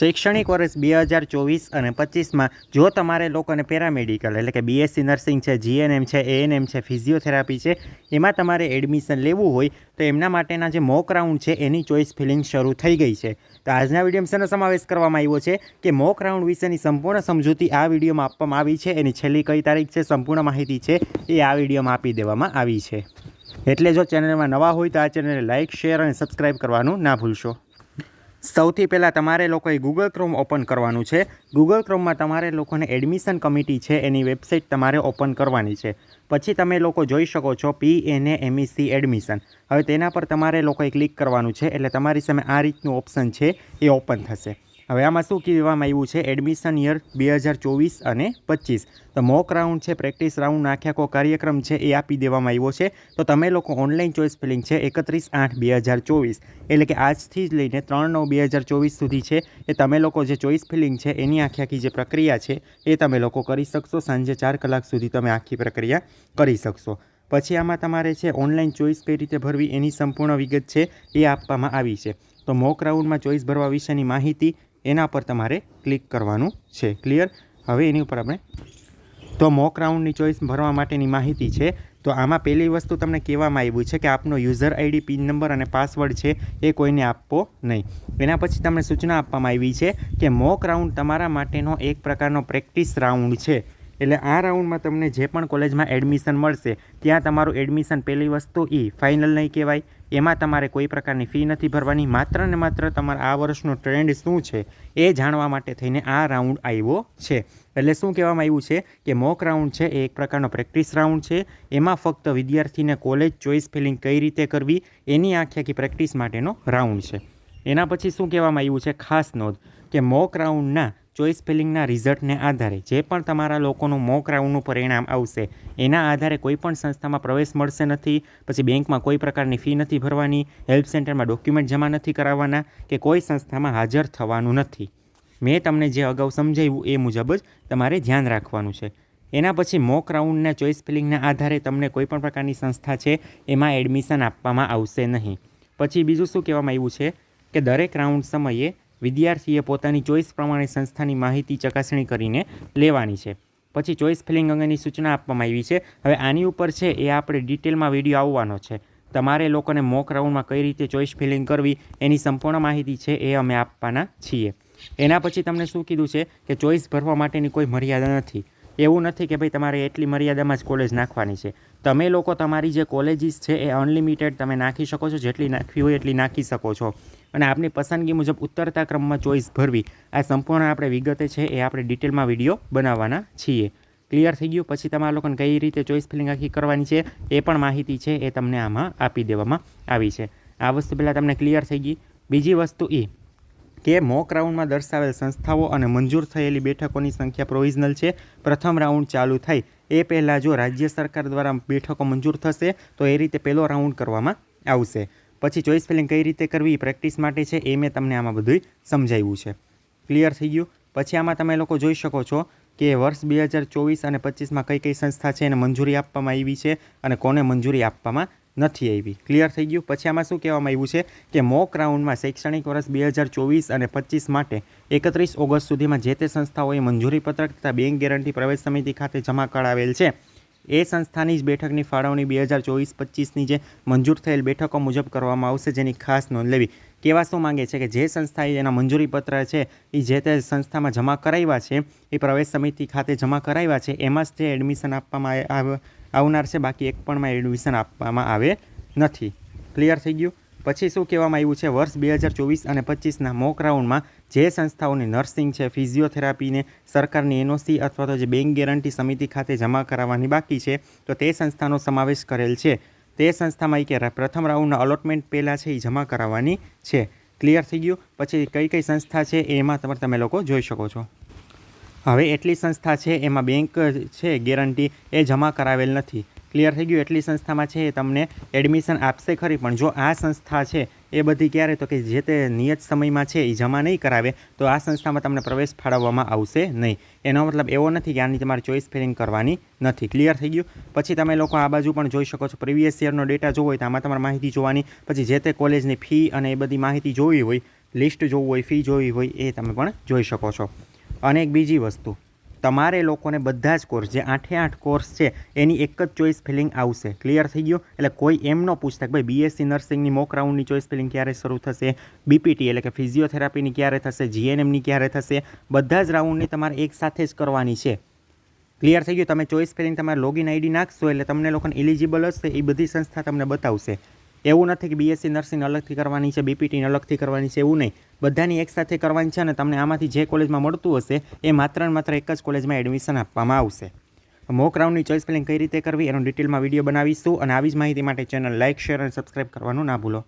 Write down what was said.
શૈક્ષણિક વર્ષ બે હજાર ચોવીસ અને પચીસમાં જો તમારે લોકોને પેરામેડિકલ એટલે કે બીએસસી નર્સિંગ છે જીએનએમ છે એએનએમ છે, ફિઝિયોથેરાપી છે, એમાં તમારે એડમિશન લેવું હોય તો એમના માટેના જે મોક રાઉન્ડ છે એની ચોઈસ ફિલિંગ શરૂ થઈ ગઈ છે. તો આજના વિડીયોમાં સમાવેશ કરવામાં આવ્યો છે કે મોક રાઉન્ડ વિશેની સંપૂર્ણ સમજૂતી આ વિડીયોમાં આપવામાં આવી છે. એની છેલ્લી કઈ તારીખ છે સંપૂર્ણ માહિતી છે એ આ વિડીયોમાં આપી દેવામાં આવી છે. એટલે જો ચેનલમાં નવા હોય તો આ ચેનલને લાઇક શેર અને સબસ્ક્રાઇબ કરવાનું ના ભૂલશો. સૌથી પહેલાં તમારે લોકોએ ગૂગલ ક્રોમ ઓપન કરવાનું છે. ગૂગલ ક્રોમમાં તમારે લોકોને એડમિશન કમિટી છે, એની વેબસાઇટ તમારે ઓપન કરવાની છે. પછી તમે લોકો જોઈ શકો છો પી એન એમઈસી એડમિશન હવે તેના પર તમારે લોકોએ ક્લિક કરવાનું છે, એટલે તમારી સામે આ રીતનું ઓપ્શન છે, એ ઓપન થશે. હવે આમાં શું કહેવામાં આવ્યું છે? એડમિશન યર બે હજાર ચોવીસ અને પચીસ. તો મોક રાઉન્ડ છે પ્રેક્ટિસ રાઉન્ડ આખે આખો કાર્યક્રમ છે, એ આપી દેવામાં આવ્યો છે. તો તમે લોકો ઓનલાઈન ચોઇસ ફિલિંગ છે, એકત્રીસ આઠ બે હજાર ચોવીસ. એટલે કે આજથી જ લઈને ત્રણ નવ બે હજાર ચોવીસ સુધી છે. એ તમે લોકો જે ચોઈસ ફિલિંગ છે, એની આખી આખી જે પ્રક્રિયા છે, એ તમે લોકો કરી શકશો. સાંજે ચાર કલાક સુધી તમે આખી પ્રક્રિયા કરી શકશો. પછી આમાં તમારે છે ઓનલાઈન ચોઇસ કઈ રીતે ભરવી એની સંપૂર્ણ વિગત છે, એ આપવામાં આવી છે. તો મોક રાઉન્ડમાં ચોઈસ ભરવા વિશેની માહિતી એના પર તમારે ક્લિક કરવાનું છે. ક્લિયર હવે એની ઉપર આપણે તો મોક રાઉન્ડની ચોઈસ ભરવા માટેની માહિતી છે. તો આમાં પહેલી વસ્તુ તમને કહેવામાં આવ્યું છે કે આપનો યુઝર આઈડી પિન નંબર અને પાસવર્ડ છે એ કોઈને આપવો નહીં. એના પછી તમને સૂચના આપવામાં આવી છે કે મોક રાઉન્ડ તમારા માટેનો એક પ્રકારનો પ્રેક્ટિસ રાઉન્ડ છે. એટલે આ રાઉન્ડમાં તમને જે પણ કોલેજમાં એડમિશન મળશે, ત્યાં તમારું એડમિશન પહેલી વસ્તુ એ ફાઇનલ નહીં કહેવાય. એમાં તમારે કોઈ પ્રકારની ફી નથી ભરવાની. માત્ર ને માત્ર તમારા આ વર્ષનો ટ્રેન્ડ શું છે એ જાણવા માટે થઈને આ રાઉન્ડ આવ્યો છે. એટલે શું કહેવામાં આવ્યું છે કે મોક રાઉન્ડ છે, એ એક પ્રકારનો પ્રેક્ટિસ રાઉન્ડ છે. એમાં ફક્ત વિદ્યાર્થીને કોલેજ ચોઇસ ફિલિંગ કઈ રીતે કરવી, એની આખી આખી પ્રેક્ટિસ માટેનો રાઉન્ડ છે. એના પછી શું કહેવામાં આવ્યું છે? ખાસ નોંધ કે મોક રાઉન્ડના ચોઇસ ફિલિંગના રિઝલ્ટને આધારે જે પણ તમારા લોકોનું મોક રાઉન્ડનું પરિણામ આવશે, એના આધારે કોઈ પણ સંસ્થામાં પ્રવેશ મળશે નથી, પછી બેંકમાં કોઈ પ્રકારની ફી નથી ભરવાની, હેલ્પ સેન્ટરમાં ડોક્યુમેન્ટ જમા નથી કરાવવાના કે કોઈ સંસ્થામાં હાજર થવાનું નથી. મેં તમને જે અગાઉ સમજાવ્યું એ મુજબ જ તમારે ધ્યાન રાખવાનું છે. એના પછી મોક રાઉન્ડના ચોઇસ ફિલિંગના આધારે તમને કોઈ પણ પ્રકારની સંસ્થા છે, એમાં એડમિશન આપવામાં આવશે નહીં. પછી બીજું શું કહેવામાં આવ્યું છે કે દરેક રાઉન્ડ સમયે વિદ્યાર્થીએ પોતાની ચોઈસ પ્રમાણે સંસ્થાની માહિતી ચકાસણી કરીને લેવાની છે. પછી ચોઇસ ફિલિંગ અંગેની સૂચના આપવામાં આવી છે. હવે આની ઉપર છે એ આપણે ડિટેલમાં વીડિયો આવવાનો છે. તમારે લોકોને મોક રાઉન્ડમાં કઈ રીતે ચોઇસ ફિલિંગ કરવી એની સંપૂર્ણ માહિતી છે એ અમે આપવાના છીએ. એના પછી તમને શું કીધું છે કે ચોઇસ ભરવા માટેની કોઈ મર્યાદા નથી. એવું નથી કે ભાઈ તમારે એટલી મર્યાદામાં જ કોલેજ નાખવાની છે. તમે લોકો, તમારી જે કોલેજીસ છે એ અનલિમિટેડ તમે નાખી શકો છો, જેટલી નાખવી હોય એટલી નાખી શકો છો. અને આપની પસંદગી મુજબ ઉતરતા ક્રમમાં ચોઇસ ભરવી. આ સંપૂર્ણ આપણે વિગતે છે, એ આપણે ડિટેલમાં વીડિયો બનાવવાના છીએ. ક્લિયર થઈ ગયું? પછી તમારા લોકોને કઈ રીતે ચોઇસ ફિલિંગ આખી કરવાની છે, એ પણ માહિતી છે, એ તમને આમાં આપી દેવામાં આવી છે. આ વસ્તુ પહેલાં તમને ક્લિયર થઈ ગઈ. બીજી વસ્તુ એ કે મોક રાઉન્ડમાં દર્શાવેલ સંસ્થાઓ અને મંજૂર થયેલી બેઠકોની સંખ્યા પ્રોવિઝનલ છે. પ્રથમ રાઉન્ડ ચાલુ થાય એ પહેલાં જો રાજ્ય સરકાર દ્વારા બેઠકો મંજૂર થશે, તો એ રીતે પહેલો રાઉન્ડ કરવામાં આવશે. પછી ચોઈસ ફિલિંગ કઈ રીતે કરવી પ્રેક્ટિસ માટે છે, એ મેં તમને આમાં બધું સમજાવ્યું છે. ક્લિયર થઈ ગયું? પછી આમાં તમે લોકો જોઈ શકો છો કે વર્ષ બે હજાર ચોવીસ અને પચીસમાં કઈ કઈ સંસ્થા છે, એને મંજૂરી આપવામાં આવી છે અને કોને મંજૂરી આપવામાં નથી આવી. ક્લિયર થઈ ગયું? પછી આમાં શું કહેવામાં આવ્યું છે કે મોક રાઉન્ડમાં શૈક્ષણિક વર્ષ બે હજાર ચોવીસ અને પચીસ માટે એકત્રીસ ઓગસ્ટ સુધીમાં જે તે સંસ્થાઓએ મંજૂરી પત્રક તથા બેંક ગેરંટી પ્રવેશ સમિતિ ખાતે જમા કરાવેલ છે. એ સંસ્થાની જ બેઠકની ફાળવણી બે હજાર ચોવીસ પચીસની જે મંજૂર થયેલ બેઠકો મુજબ કરવામાં આવશે જેની ખાસ નોંધ લેવી. કેવા શું માંગે છે કે જે સંસ્થાએ એના મંજૂરીપત્ર છે એ જે તે સંસ્થામાં જમા કરાવ્યા છે એ પ્રવેશ સમિતિ ખાતે જમા કરાવ્યા છે, એમાં જ તે એડમિશન આપવામાં આવનાર છે, બાકી એક પણમાં એડમિશન આપવામાં આવે નથી. ક્લિયર થઈ ગયું? પછી શું કહેવામાં આવ્યું છે? વર્ષ બે હજાર ચોવીસ અને પચીસના મોક રાઉન્ડમાં જે સંસ્થાઓને નર્સિંગ છે ફિઝિયોથેરાપીને સરકારની એનઓસી અથવા તો જે બેંક ગેરંટી સમિતિ ખાતે જમા કરાવવાની બાકી છે, તો તે સંસ્થાનો સમાવેશ કરેલ છે. તે સંસ્થામાં એ કે પ્રથમ રાઉન્ડના અલોટમેન્ટ પહેલાં છે એ જમા કરાવવાની છે. ક્લિયર થઈ ગયું? પછી કઈ કઈ સંસ્થા છે, એમાં તમે તમે લોકો જોઈ શકો છો. હવે એટલી સંસ્થા છે, એમાં બેંક છે ગેરંટી એ જમા કરાવેલ નથી. ક્લિયર થઈ ગયું એટલી સંસ્થામાં છે, એ તમને એડમિશન આપશે ખરી, પણ જો આ સંસ્થા છે, એ બધી ક્યારે? તો કે જે તે નિયત સમયમાં છે, એ જમા નહીં કરાવે, તો આ સંસ્થામાં તમને પ્રવેશ ફાળવવામાં આવશે નહીં. એનો મતલબ એવો નથી કે આની તમારે ચોઈસ ફિલિંગ કરવાની નથી. ક્લિયર થઈ ગયું? પછી તમે લોકો આ બાજુ પણ જોઈ શકો છો પ્રીવિયસ યરનો ડેટા જોવો હોય તો આમાં તમારે માહિતી જોવાની. પછી જે તે કોલેજની ફી અને એ બધી માહિતી જોવી હોય લિસ્ટ જોવું હોય ફી જોવી હોય, એ તમે પણ જોઈ શકો છો. અને એક બીજી વસ્તુ. તમારે લોકોને બધા જ કોર્સ જે આઠે આઠ કોર્સ છે, એની એક જ ચોઈસ ફિલિંગ આવશે. ક્લિયર થઈ ગયો? એટલે કોઈ એમ ન પૂછતા કે ભાઈ બીએસસી નર્સિંગની મોક રાઉન્ડની ચોઈસ ફિલિંગ ક્યારે શરૂ થશે? બીપીટી એટલે કે ફિઝિયોથેરાપીની ક્યારે થશે? જીએનએમની ક્યારે થશે? બધા જ રાઉન્ડની તમારે એક સાથે જ કરવાની છે. ક્લિયર થઈ ગયું? તમે ચોઈસ ફિલિંગ તમારે લોગિન આઈડી નાખશો એટલે તમને લોકોને એલિજિબલ હશે, એ બધી સંસ્થા તમને બતાવશે. એવું નથી કે બીએસસી નર્સિંગ અલગથી કરવાની છે બીપીટીને અલગથી કરવાની છે, એવું નહીં. બધાની એકસાથે કરવાની છે અને તમને આમાંથી જે કોલેજમાં મળતું હશે, એ માત્ર ને માત્ર એક જ કોલેજમાં એડમિશન આપવામાં આવશે. મોક રાઉન્ડની ચોઇસ ફિલિંગ કઈ રીતે કરવી, એનો ડિટેલમાં વીડિયો બનાવીશું અને આવી જ માહિતી માટે ચેનલ લાઇક શેર અને સબસ્ક્રાઇબ કરવાનું ના ભૂલો.